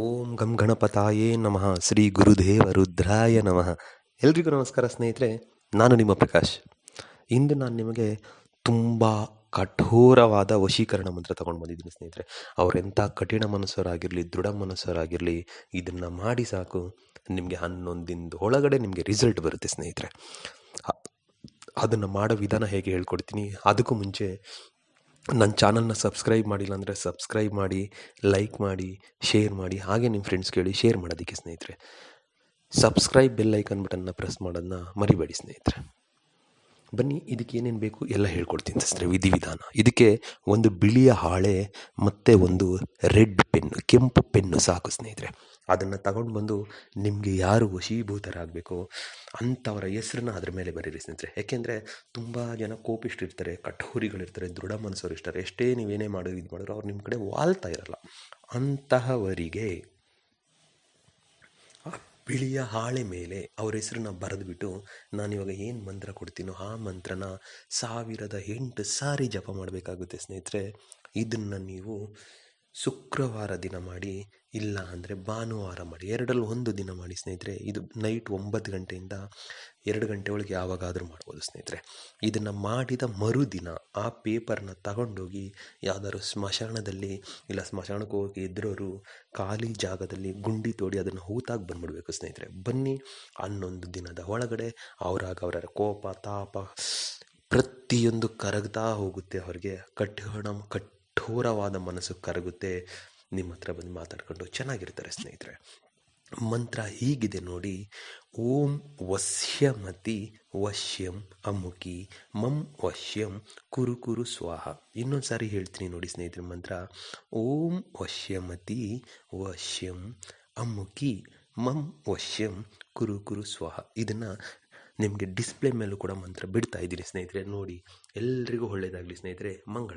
ಓಂ ಗಂ ಗಣಪತಾಯೇ ನಮಃ. ಶ್ರೀ ಗುರುದೇವ ರುದ್ರಾಯ ನಮಃ. ಎಲ್ರಿಗೂ ನಮಸ್ಕಾರ ಸ್ನೇಹಿತರೆ, ನಾನು ನಿಮ್ಮ ಪ್ರಕಾಶ್. ಇಂದು ನಾನು ನಿಮಗೆ ತುಂಬ ಕಠೋರವಾದ ವಶೀಕರಣ ಮಂತ್ರ ತಗೊಂಡು ಬಂದಿದ್ದೀನಿ ಸ್ನೇಹಿತರೆ. ಅವರೆಂಥ ಕಠಿಣ ಮನಸ್ಸರಾಗಿರಲಿ, ದೃಢ ಮನಸ್ಸರಾಗಿರಲಿ, ಇದನ್ನು ಮಾಡಿ ಸಾಕು. ನಿಮಗೆ ಹನ್ನೊಂದು ಒಳಗಡೆ ನಿಮಗೆ ರಿಸಲ್ಟ್ ಬರುತ್ತೆ ಸ್ನೇಹಿತರೆ. ಅದನ್ನು ಮಾಡೋ ವಿಧಾನ ಹೇಗೆ ಹೇಳ್ಕೊಡ್ತೀನಿ, ಅದಕ್ಕೂ ಮುಂಚೆ ನನ್ನ ಚಾನಲ್ನ ಸಬ್ಸ್ಕ್ರೈಬ್ ಮಾಡಿಲ್ಲ ಅಂದರೆ ಸಬ್ಸ್ಕ್ರೈಬ್ ಮಾಡಿ, ಲೈಕ್ ಮಾಡಿ, ಶೇರ್ ಮಾಡಿ, ಹಾಗೆ ನಿಮ್ಮ ಫ್ರೆಂಡ್ಸ್ ಕೇಳಿ ಶೇರ್ ಮಾಡೋದಕ್ಕೆ ಸ್ನೇಹಿತರೆ. ಸಬ್ಸ್ಕ್ರೈಬ್ ಬೆಲ್ ಐಕನ್ ಬಟನ್ನ ಪ್ರೆಸ್ ಮಾಡೋದನ್ನ ಮರಿಬೇಡಿ ಸ್ನೇಹಿತರೆ. ಬನ್ನಿ, ಇದಕ್ಕೆ ಏನೇನು ಬೇಕು ಎಲ್ಲ ಹೇಳ್ಕೊಡ್ತೀನಿ ಸ್ನೇಹಿತರೆ ವಿಧಿವಿಧಾನ. ಇದಕ್ಕೆ ಒಂದು ಬಿಳಿಯ ಹಾಳೆ ಮತ್ತು ಒಂದು ರೆಡ್ ಪೆನ್ನು, ಕೆಂಪು ಪೆನ್ನು ಸಾಕು ಸ್ನೇಹಿತರೆ. ಅದನ್ನು ತಗೊಂಡು ಬಂದು ನಿಮಗೆ ಯಾರು ವಶೀಭೂತರಾಗಬೇಕು ಅಂಥವರ ಹೆಸ್ರನ್ನ ಅದ್ರ ಮೇಲೆ ಬರೀರಿ ಸ್ನೇಹಿತರೆ. ಯಾಕೆಂದರೆ ತುಂಬ ಜನ ಕೋಪಿಷ್ಟಿರ್ತಾರೆ, ಕಠೋರಿಗಳಿರ್ತಾರೆ, ದೃಢ ಮನಸ್ಸರು ಇರ್ತಾರೆ. ಎಷ್ಟೇ ನೀವೇನೇ ಮಾಡೋದು ಇದು ಮಾಡಿದ್ರು ಅವ್ರು ನಿಮ್ಮ ಕಡೆ ವಾಲ್ತಾ ಇರಲ್ಲ. ಅಂತಹವರಿಗೆ ಆ ಬಿಳಿಯ ಹಾಳೆ ಮೇಲೆ ಅವ್ರ ಹೆಸರನ್ನ ನಾನು ಇವಾಗ ಏನು ಮಂತ್ರ ಕೊಡ್ತೀನೋ ಆ ಮಂತ್ರನ ಸಾವಿರದ ಎಂಟು ಸಾರಿ ಜಪ ಮಾಡಬೇಕಾಗುತ್ತೆ ಸ್ನೇಹಿತರೆ. ಇದನ್ನು ನೀವು ಶುಕ್ರವಾರ ದಿನ ಮಾಡಿ, ಇಲ್ಲ ಅಂದರೆ ಭಾನುವಾರ ಮಾಡಿ, ಎರಡರಲ್ಲಿ ಒಂದು ದಿನ ಮಾಡಿ ಸ್ನೇಹಿತರೆ, ಇದು ನೈಟ್ ಒಂಬತ್ತು ಗಂಟೆಯಿಂದ ಎರಡು ಗಂಟೆ ಒಳಗೆ ಯಾವಾಗಾದರೂ ಮಾಡ್ಬೋದು ಸ್ನೇಹಿತರೆ. ಇದನ್ನು ಮಾಡಿದ ಮರುದಿನ ಆ ಪೇಪರ್ನ ತಗೊಂಡೋಗಿ ಯಾವ್ದಾದ್ರು ಸ್ಮಶಾನದಲ್ಲಿ ಇಲ್ಲ ಸ್ಮಶಾನಕ್ಕೆ ಹೋಗಿ ಇದ್ರೋರು ಖಾಲಿ ಜಾಗದಲ್ಲಿ ಗುಂಡಿ ತೋಡಿ ಅದನ್ನು ಹೂತಾಗಿ ಬಂದ್ಬಿಡ್ಬೇಕು ಸ್ನೇಹಿತರೆ. ಬನ್ನಿ, ಹನ್ನೊಂದು ದಿನದ ಒಳಗಡೆ ಅವರಾಗ ಅವರ ಕೋಪ ತಾಪ ಪ್ರತಿಯೊಂದು ಕರಗ್ತಾ ಹೋಗುತ್ತೆ ಅವ್ರಿಗೆ. ಕಠಿಣ ಕಠೋರವಾದ ಮನಸ್ಸು ಕರಗುತ್ತೆ. ನಿಮ್ಮ ಹತ್ರ ಬಂದು ಮಾತಾಡ್ಕೊಂಡು ಚೆನ್ನಾಗಿರ್ತಾರೆ ಸ್ನೇಹಿತರೆ. ಮಂತ್ರ ಹೀಗಿದೆ ನೋಡಿ. ಓಂ ವಶ್ಯಮತಿ ವಶ್ಯಂ ಅಮುಕಿ ಮಂ ವಶ್ಯಂ ಕುರು ಕುರು ಸ್ವಾಹ. ಇನ್ನೊಂದು ಸಾರಿ ಹೇಳ್ತೀನಿ ನೋಡಿ ಸ್ನೇಹಿತರೆ ಮಂತ್ರ. ಓಂ ವಶ್ಯಮತಿ ವಶ್ಯಂ ಅಮುಕಿ ಮಂ ವಶ್ಯಂ ಕುರು ಕುರು ಸ್ವಾಹ. ಇದನ್ನು ನಿಮಗೆ ಡಿಸ್ಪ್ಲೇ ಮೇಲೂ ಕೂಡ ಮಂತ್ರ ಬಿಡ್ತಾ ಇದ್ದೀನಿ ಸ್ನೇಹಿತರೆ. ನೋಡಿ, ಎಲ್ರಿಗೂ ಒಳ್ಳೆಯದಾಗಲಿ ಸ್ನೇಹಿತರೆ. ಮಂಗಳ